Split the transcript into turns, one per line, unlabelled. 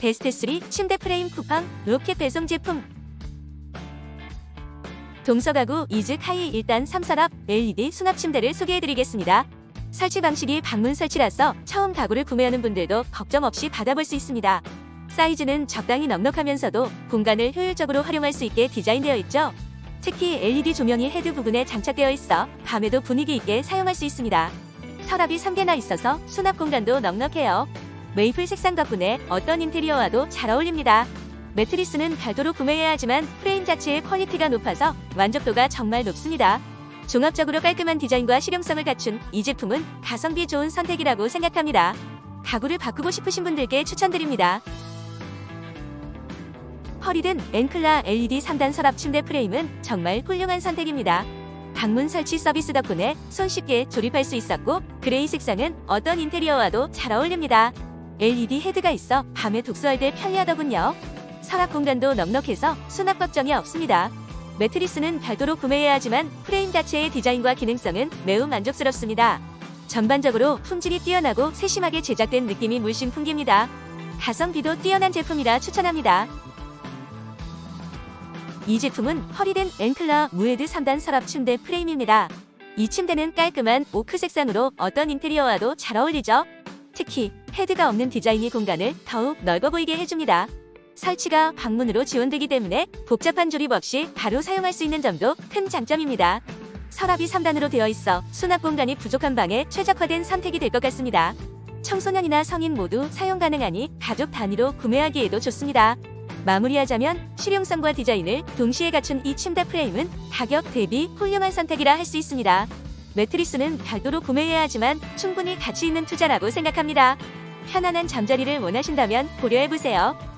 베스트 3 침대 프레임 쿠팡 로켓 배송 제품 동서가구 이즈 카이 1단 3서랍 LED 수납 침대를 소개해드리겠습니다. 설치 방식이 방문 설치라서 처음 가구를 구매하는 분들도 걱정 없이 받아볼 수 있습니다. 사이즈는 적당히 넉넉하면서도 공간을 효율적으로 활용할 수 있게 디자인되어 있죠. 특히 LED 조명이 헤드 부분에 장착되어 있어 밤에도 분위기 있게 사용할 수 있습니다. 서랍이 3개나 있어서 수납 공간도 넉넉해요. 메이플 색상 덕분에 어떤 인테리어와도 잘 어울립니다. 매트리스는 별도로 구매해야 하지만 프레임 자체의 퀄리티가 높아서 만족도가 정말 높습니다. 종합적으로 깔끔한 디자인과 실용성을 갖춘 이 제품은 가성비 좋은 선택이라고 생각합니다. 가구를 바꾸고 싶으신 분들께 추천드립니다. 허리든 앵클라 LED 3단 서랍 침대 프레임은 정말 훌륭한 선택입니다. 방문 설치 서비스 덕분에 손쉽게 조립할 수 있었고 그레이 색상은 어떤 인테리어와도 잘 어울립니다. LED 헤드가 있어 밤에 독서할 때 편리하더군요. 서랍 공간도 넉넉해서 수납 걱정이 없습니다. 매트리스는 별도로 구매해야 하지만 프레임 자체의 디자인과 기능성은 매우 만족스럽습니다. 전반적으로 품질이 뛰어나고 세심하게 제작된 느낌이 물씬 풍깁니다. 가성비도 뛰어난 제품이라 추천합니다. 이 제품은 허리된 앵클라 무헤드 3단 서랍 침대 프레임입니다. 이 침대는 깔끔한 오크 색상으로 어떤 인테리어와도 잘 어울리죠? 특히 헤드가 없는 디자인이 공간을 더욱 넓어 보이게 해줍니다. 설치가 방문으로 지원되기 때문에 복잡한 조립 없이 바로 사용할 수 있는 점도 큰 장점입니다. 서랍이 3단으로 되어 있어 수납 공간이 부족한 방에 최적화된 선택이 될 것 같습니다. 청소년이나 성인 모두 사용 가능하니 가족 단위로 구매하기에도 좋습니다. 마무리하자면 실용성과 디자인을 동시에 갖춘 이 침대 프레임은 가격 대비 훌륭한 선택이라 할 수 있습니다. 매트리스는 별도로 구매해야 하지만 충분히 가치 있는 투자라고 생각합니다. 편안한 잠자리를 원하신다면 고려해보세요.